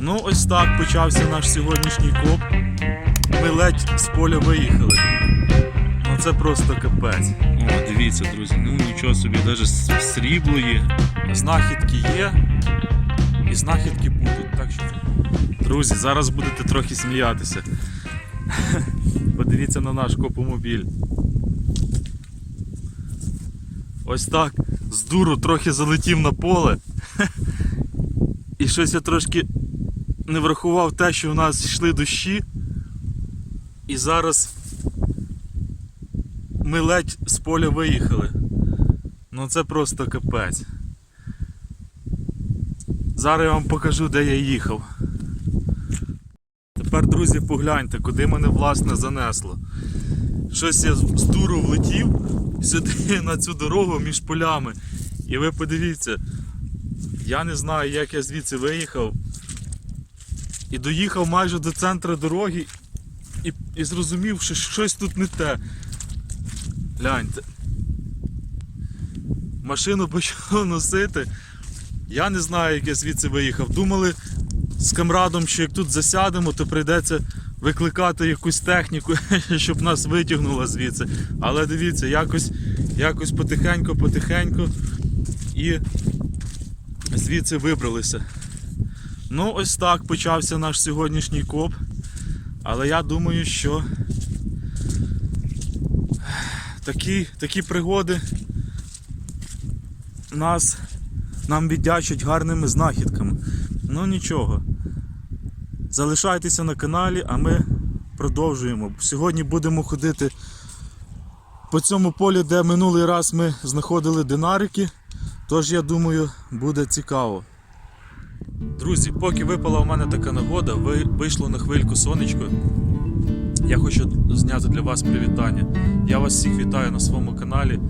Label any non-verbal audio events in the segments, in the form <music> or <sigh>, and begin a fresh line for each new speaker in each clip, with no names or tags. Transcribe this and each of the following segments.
Ну, ось так почався наш сьогоднішній коп. Ми ледь з поля виїхали. Ну це просто капець.
О, дивіться, друзі, ну нічого собі, навіть срібло є.
Знахідки є, і знахідки будуть. Так що, друзі, зараз будете трохи сміятися. <laughs> Подивіться на наш копомобіль. Ось так. З дуру трохи залетів на поле. <laughs> І щось я трошки не врахував те, що у нас йшли дощі. І зараз ми ледь з поля виїхали. Ну це просто капець. Зараз я вам покажу, де я їхав. Тепер, друзі, погляньте, куди мене власне занесло. Щось я з дуру влетів сюди <laughs> на цю дорогу між полями. І ви подивіться, я не знаю, як я звідси виїхав. І доїхав майже до центру дороги і, і зрозумів, що щось тут не те. Гляньте. Машину почало носити. Я не знаю, як я звідси виїхав. Думали з камрадом, що як тут засядемо, то прийдеться викликати якусь техніку, <laughs> щоб нас витягнуло звідси. Але дивіться, якось, якось потихеньку, потихеньку і звідси вибралися. Ну, ось так почався наш сьогоднішній коп. Але я думаю, що такі, такі пригоди нас нам віддячать гарними знахідками. Ну нічого. Залишайтеся на каналі, а ми продовжуємо. Сьогодні будемо ходити по цьому полі, де минулий раз ми знаходили динарики. Тож я думаю, буде цікаво. Друзі, поки випала у мене така нагода, ви вийшло на хвильку сонечко. Я хочу зняти для вас привітання. Я вас всіх вітаю на своєму каналі.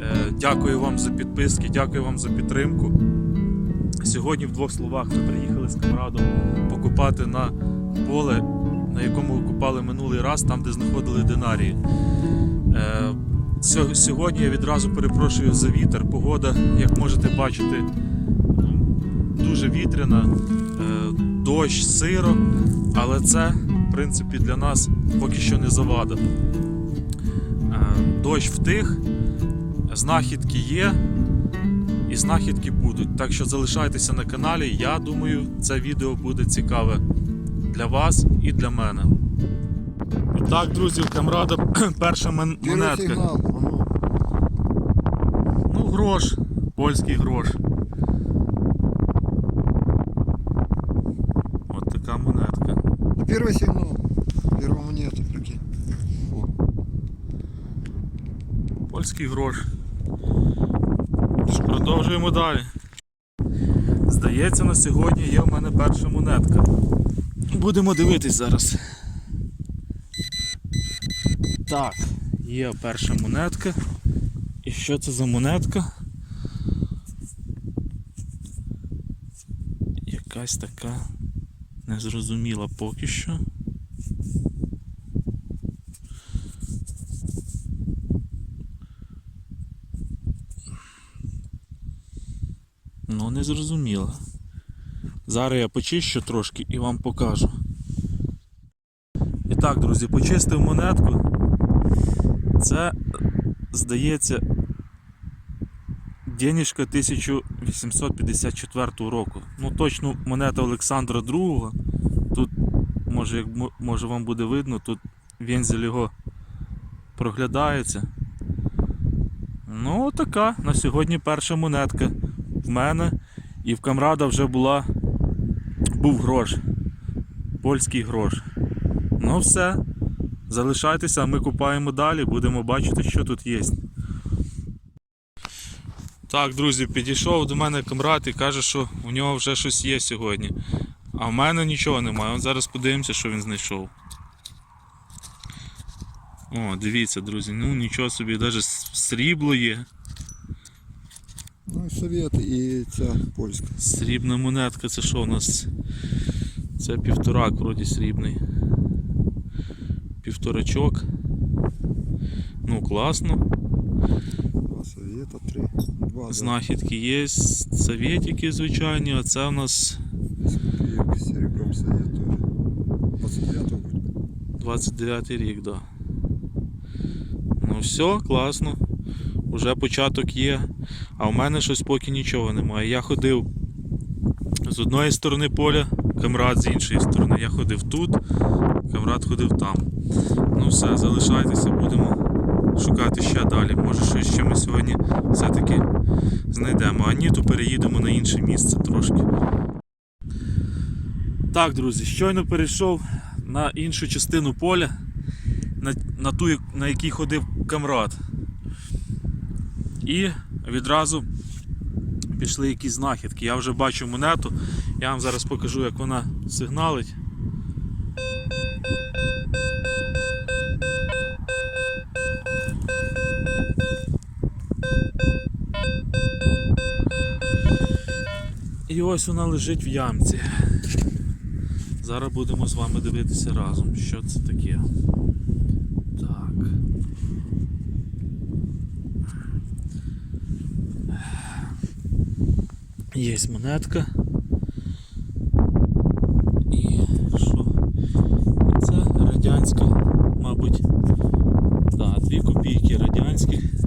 Е, Дякую вам за підписки, дякую вам за підтримку. Сьогодні в двох словах ми приїхали з камрадом покупати на поле, на якому купали минулий раз, там де знаходили динарії. Е, Сьогодні я відразу перепрошую за вітер. Погода, як можете бачити, дуже вітряна, е, дощ, сиро, але це, в принципі, для нас поки що не завада. Е, Дощ втих, знахідки є і знахідки будуть. Так що залишайтеся на каналі. Я думаю, це відео буде цікаве для вас і для мене. Так, друзі, камрада <clears throat> перша монетка.
ну,
Ну, грош, польський грош. От така монетка.
Первый сигнал. Первая монета, прикинь. О,
Польський грош. Продовжуємо далі. Здається, на сьогодні є в мене перша монетка. Будемо дивитись зараз. Так, є перша монетка. І що це за монетка? Якась така незрозуміла поки що. Ну, не зрозуміло. Зараз я почищу трошки і вам покажу. І так, друзі, почистив монетку. Це, здається, денежка 1854 року. Ну, точно монета Олександра II. Тут, може, може вам буде видно, тут вензель його проглядається. Ну, така. На сьогодні перша монетка в мене і в камрада вже була був грош. Польський грош. Ну все. Залишайтеся, ми купаємо далі, будемо бачити, що тут є. Так, друзі, підійшов до мене камрад і каже, що у нього вже щось є сьогодні. А в мене нічого немає. От зараз подивимося, що він знайшов. О, дивіться, друзі, ну нічого собі, навіть срібло є.
Ну і совет, і ця польська.
Срібна монетка, це що у нас? Це півторак, вроді срібний. Півторачок. Ну, класно.
Совета, три. Два.
Знахідки є. Советики звичайні, а це у нас
Копійок 70. ребром совет тоже. 29 вроде.
29 рік, да. Ну все, класно. Уже початок є. А у мене щось поки нічого немає. Я ходив з одної сторони поля, камрад з іншої сторони. Я ходив тут, камрад ходив там. Ну все, залишайтеся, будемо шукати ще далі. Може щось ще ми сьогодні все-таки знайдемо. А ні, то переїдемо на інше місце трошки. Так, друзі, щойно перейшов на іншу частину поля, на, на ту, на якій ходив камрад. І відразу пішли якісь знахідки. Я вже бачу монету, я вам зараз покажу, як вона сигналить. І ось вона лежить в ямці. Зараз будемо з вами дивитися разом, що це таке. Так. Є монетка. І що? І Це радянська, мабуть. Так, дві копійки радянських.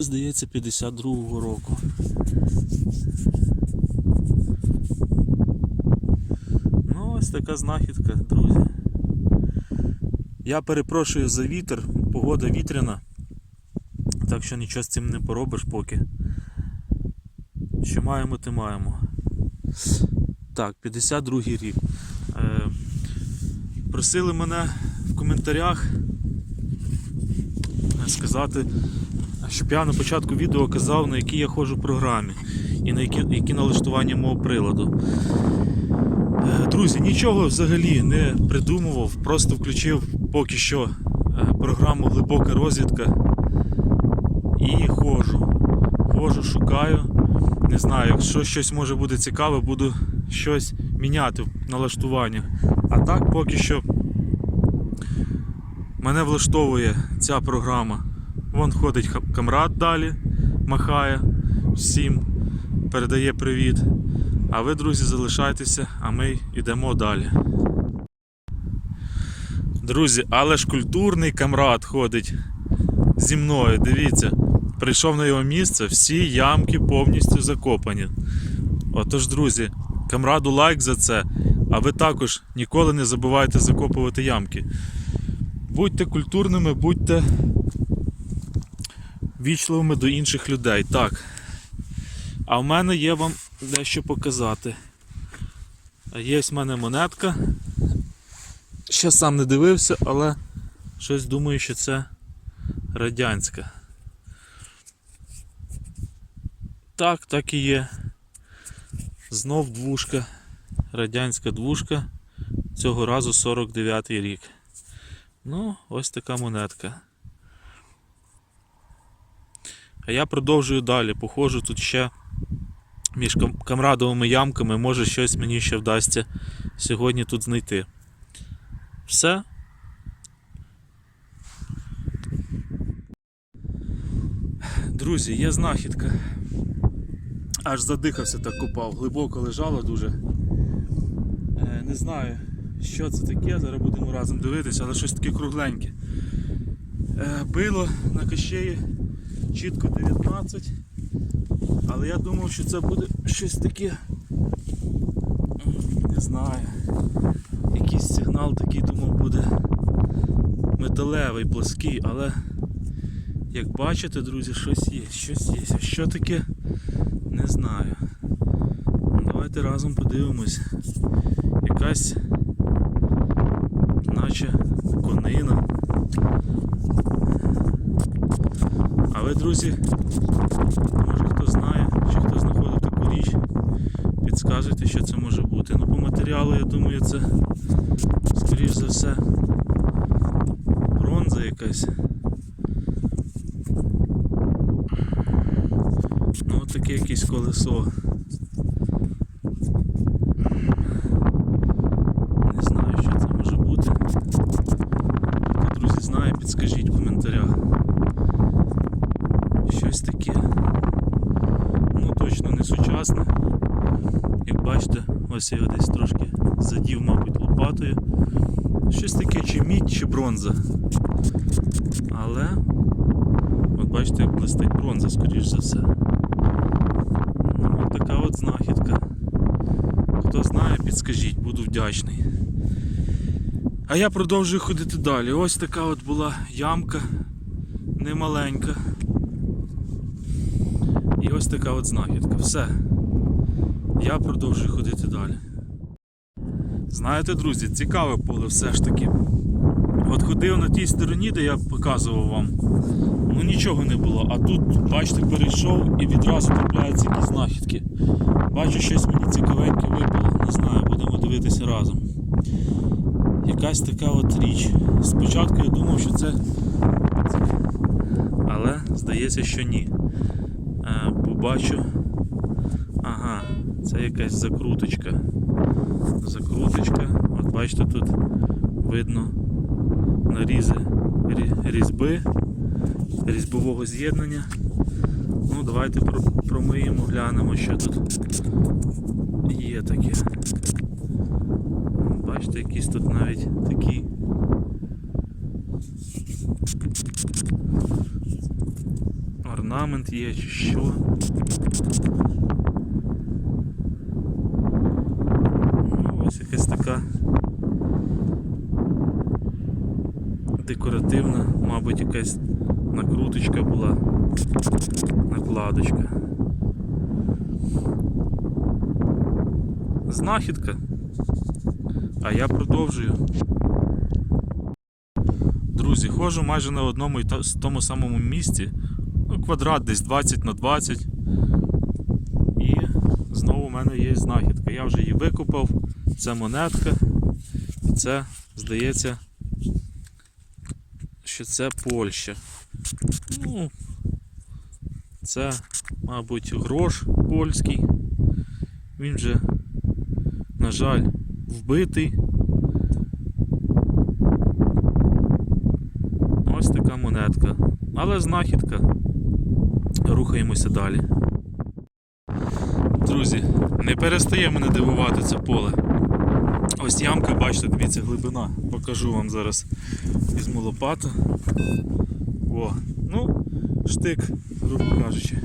Здається, 52-го року. Ну, ось така знахідка, друзі. Я перепрошую за вітер, погода вітряна, так що нічого з цим не поробиш поки. Що маємо, те маємо. Так, 52 рік. Е, просили мене в коментарях сказати, щоб я на початку відео казав, на якій я ходжу програмі і на які, які налаштування мого приладу. Е, Друзі, нічого взагалі не придумував, просто включив поки що е, програму Глибока розвідка і ходжу. Ходжу, шукаю. Не знаю, якщо щось може буде цікаве, буду щось міняти в налаштуваннях. А так поки що мене влаштовує ця програма. Вон ходить камрад далі, махає всім, передає привіт. А ви, друзі, залишайтеся, а ми йдемо далі. Друзі, але ж культурний камрад ходить зі мною. Дивіться, прийшов на його місце, всі ямки повністю закопані. Отож, друзі, камраду лайк за це, а ви також ніколи не забувайте закопувати ямки. Будьте культурними, будьте вічливими до інших людей. Так. А в мене є вам дещо показати. Є в мене монетка. Ще сам не дивився, але щось думаю, що це радянська. Так, так і є. Знов двушка. Радянська двушка. Цього разу 49 й рік. Ну, ось така монетка. А я продовжую далі. Походжу тут ще між камрадовими ямками. Може щось мені ще вдасться сьогодні тут знайти. Все. Друзі, є знахідка. Аж задихався так копав, глибоко лежало дуже. Е, не знаю, що це таке, зараз будемо разом дивитися, але щось таке кругленьке. Е, било на кащеї чітко 19. Але я думав, що це буде щось таке. Не знаю. Якийсь сигнал такий думав буде металевий, плоский, але як бачите, друзі, щось є, щось є. А що таке? Не знаю. Давайте разом подивимось. Якась наче конина. А ви, друзі, може хто знає, чи хто знаходив таку річ, підказуйте, що це може бути. Ну, по матеріалу, я думаю, це скоріш за все бронза якась. Ну, таке якесь колесо. Не знаю, що це може бути. Хто, друзі, знає, підскажіть в коментарях. щось таке. Ну точно не сучасне. Як бачите, ось я десь трошки задів, мабуть, лопатою. Щось таке, чи мідь, чи бронза. Але от бачите, як блистить бронза, скоріш за все. Ну, от така от знахідка. Хто знає, підскажіть, буду вдячний. А я продовжую ходити далі. Ось така от була ямка немаленька. І ось така от знахідка. Все. Я продовжую ходити далі. Знаєте, друзі, цікаве поле все ж таки. От ходив на тій стороні, де я показував вам. Ну нічого не було. А тут, бачите, перейшов і відразу трапляються якісь знахідки. Бачу, щось мені цікавеньке випало. Не знаю, будемо дивитися разом. Якась така от річ. Спочатку я думав, що це. Але здається, що ні. Е, побачу. Ага, це якась закруточка. Закруточка. От бачите, тут видно нарізи різьби, різьбового з'єднання. Ну, давайте промиємо, глянемо, що тут є таке. Бачите, якісь тут навіть такі. Орнамент є чи що. Ну, ось якась така декоративна, мабуть, якась накруточка була, накладочка. Знахідка. А я продовжую. Друзі, ходжу майже на одному і тому самому місці. Ну, квадрат десь 20 на 20. І знову в мене є знахідка. Я вже її викопав. Це монетка. І це, здається, що це Польща. Ну, це, мабуть, грош польський. Він же, на жаль, вбитий. Ось така монетка. Але знахідка. Рухаємося далі. Друзі, не перестає мене дивувати це поле. Ось ямка, бачите, дивіться, глибина. Покажу вам зараз. Візьму лопату. О, ну, штик, грубо кажучи.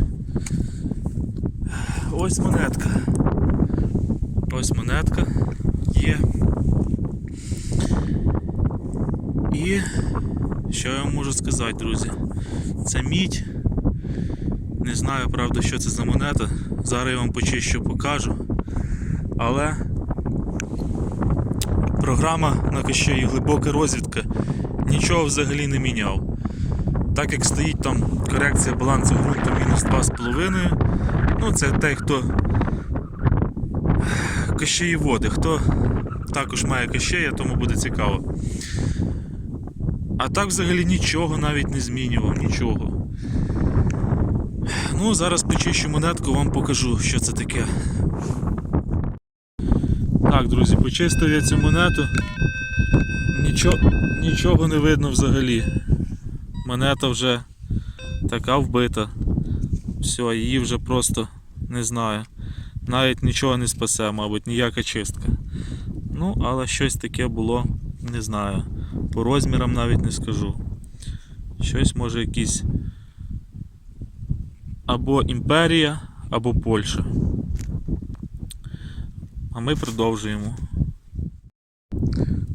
Ось монетка. Ось монетка є. І що я вам можу сказати, друзі? Це мідь. Не знаю, правда, що це за монета. Зараз я вам почищу покажу. Але програма на кощеї глибока розвідка нічого взагалі не міняв. Так як стоїть там корекція балансу ґрунту мінус 2,5, ну це той, хто кощеї води, хто також має кощея, тому буде цікаво. А так взагалі нічого навіть не змінював, нічого. Ну, зараз почищу монетку, вам покажу, що це таке. Так, друзі, почистив я цю монету. Нічого, нічого не видно взагалі. Монета вже така вбита. Все, її вже просто не знаю. Навіть нічого не спасе, мабуть, ніяка чистка. Ну, але щось таке було, не знаю. По розмірам навіть не скажу. Щось може якісь або імперія, або Польща. А ми продовжуємо.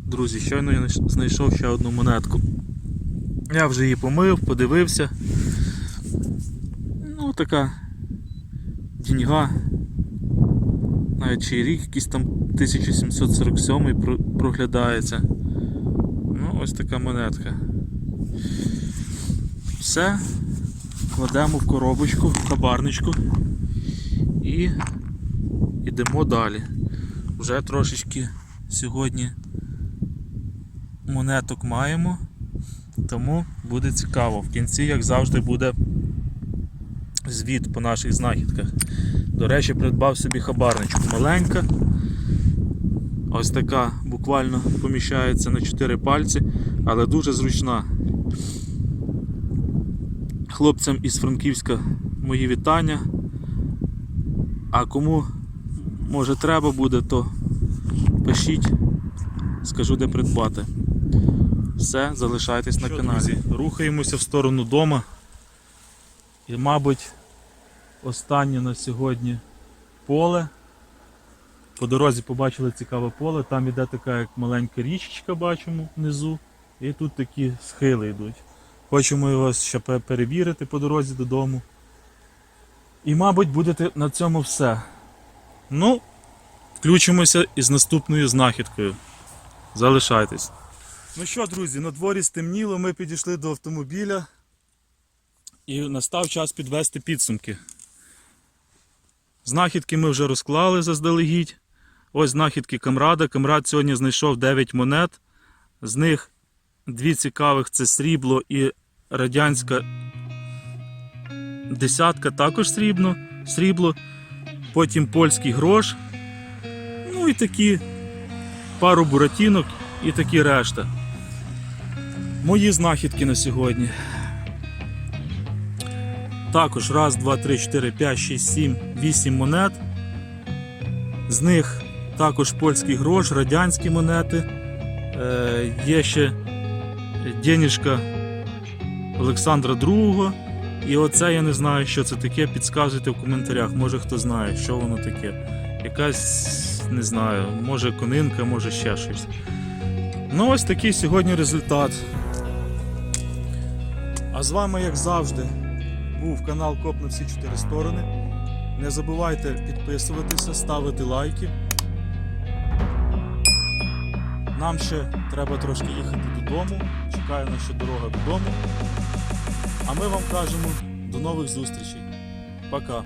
Друзі, щойно я знайшов ще одну монетку. Я вже її помив, подивився. Ну, така діньга. Навіть й рік якийсь там 1747 про- проглядається. Ну, ось така монетка. Все. Кладемо в коробочку, в хабарничку і йдемо далі. Вже трошечки сьогодні монеток маємо, тому буде цікаво. В кінці, як завжди, буде звіт по наших знахідках. До речі, придбав собі хабарничку маленька. Ось така буквально поміщається на 4 пальці, але дуже зручна. хлопцям із Франківська мої вітання. А кому може треба буде, то пишіть, скажу де придбати. Все, залишайтесь на каналі.
друзі,
рухаємося в сторону дома. І, мабуть, останнє на сьогодні поле. По дорозі побачили цікаве поле, там іде така як маленька річечка, бачимо внизу. І тут такі схили йдуть. Хочемо його ще перевірити по дорозі додому. І, мабуть, буде на цьому все. Ну, включимося із наступною знахідкою. Залишайтесь. Ну що, друзі, на дворі стемніло, ми підійшли до автомобіля і настав час підвести підсумки. Знахідки ми вже розклали заздалегідь. Ось знахідки Камрада. Камрад сьогодні знайшов 9 монет. З них дві цікавих це срібло і радянська десятка також срібно, срібло. Потім польський грош. Ну і такі пару буратінок і такі решта. Мої знахідки на сьогодні. Також раз, два, три, чотири, п'ять, шість, сім, вісім монет. З них також польський грош, радянські монети. Е, є ще денежка Олександра II. І оце я не знаю, що це таке. Підказуйте в коментарях. Може хто знає, що воно таке. Якась, не знаю, може конинка, може ще щось. Ну, ось такий сьогодні результат. А з вами, як завжди, був канал Коп на всі чотири сторони. Не забувайте підписуватися, ставити лайки. Нам ще треба трошки їхати додому. Чекає нас ще дорога додому. А ми вам кажемо до нових зустрічей. Пока.